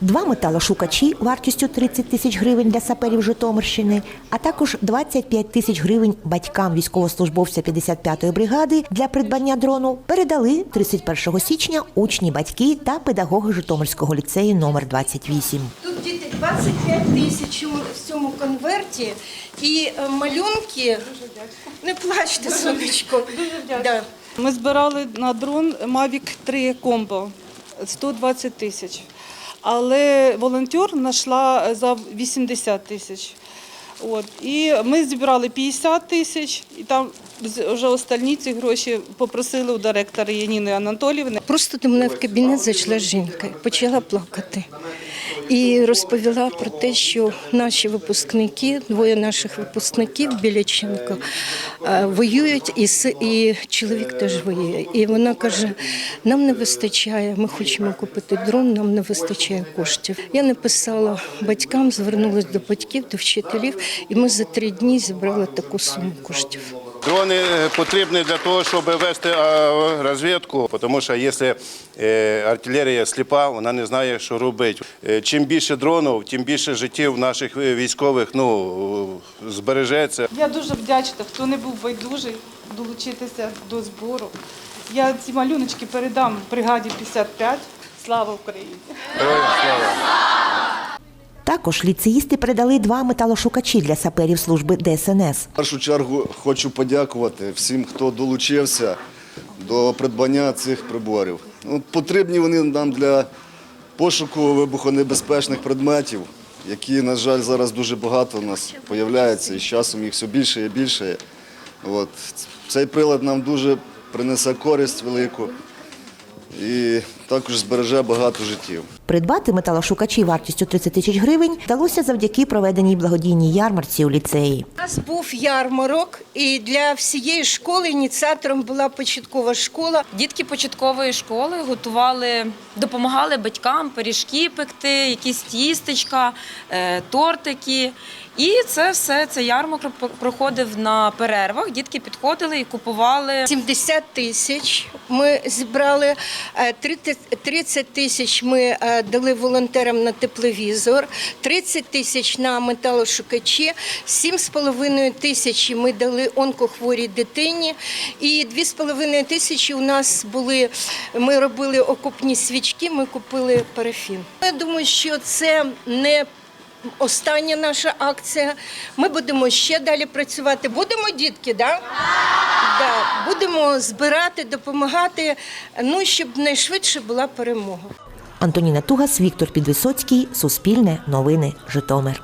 два металошукачі вартістю 30 тисяч гривень для саперів Житомирщини, а також 25 тисяч гривень батькам військовослужбовця 55-ї бригади для придбання дрону передали 31 січня учні, батьки та педагоги Житомирського ліцею номер 28. Тут діти 25 тисяч у- в цьому конверті і е, малюнки. Не плачте, сонечко. Да. Ми збирали на дрон Mavic 3 Combo 120 тисяч. Але волонтер знайшла за 80 тисяч. От. І ми зібрали 50 тисяч, і там вже остальні ці гроші попросили у директора Яніни Анатоліївни. Просто до мене в кабінет зайшла жінка, почала плакати. І розповіла про те, що наші випускники, двоє наших випускників Біляченко, е, воюють, і, і чоловік теж воює. І вона каже: нам не вистачає, ми хочемо купити дрон, нам не вистачає коштів. Я написала батькам, звернулася до батьків, до вчителів, і ми за три дні зібрали таку суму коштів. Дрони е, потрібні для того, щоб вести розвідку, тому що якщо е, артилерія сліпа, вона не знає, що робити. Е, Чим більше дронів, тим більше життів наших військових ну, збережеться. Я дуже вдячна, хто не був байдужий долучитися до збору. Я ці малюночки передам бригаді 55. Слава Україні! Героям слава! Також ліцеїсти передали два металошукачі для саперів служби ДСНС. В першу чергу хочу подякувати всім, хто долучився до придбання цих приборів. Ну, потрібні вони нам для пошуку вибухонебезпечних предметів, які, на жаль, зараз дуже багато у нас з'являється, і з часом їх все більше і більше. Цей прилад нам дуже принесе користь велику і також збереже багато життів. Придбати металошукачі вартістю 30 тисяч гривень вдалося завдяки проведеній благодійній ярмарці у ліцеї. У нас був ярмарок, і для всієї школи ініціатором була початкова школа. Дітки початкової школи готували, допомагали батькам пиріжки пекти, якісь тістечка, е, тортики. І це все цей ярмарок проходив на перервах. Дітки підходили і купували 70 тисяч ми зібрали, е, 30 30 тисяч ми е, дали волонтерам на тепловізор, 30 тисяч на металошукачі, 7,5 тисячі ми дали онкохворій дитині, і 2,5 тисячі у нас були, ми робили окупні свічки, ми купили парафін. Я думаю, що це не Остання наша акція. Ми будемо ще далі працювати. Будемо, дітки, да? Да. Будемо збирати, допомагати, ну, щоб найшвидше була перемога. Антоніна Тугас, Віктор Підвисоцький, Суспільне, Новини, Житомир.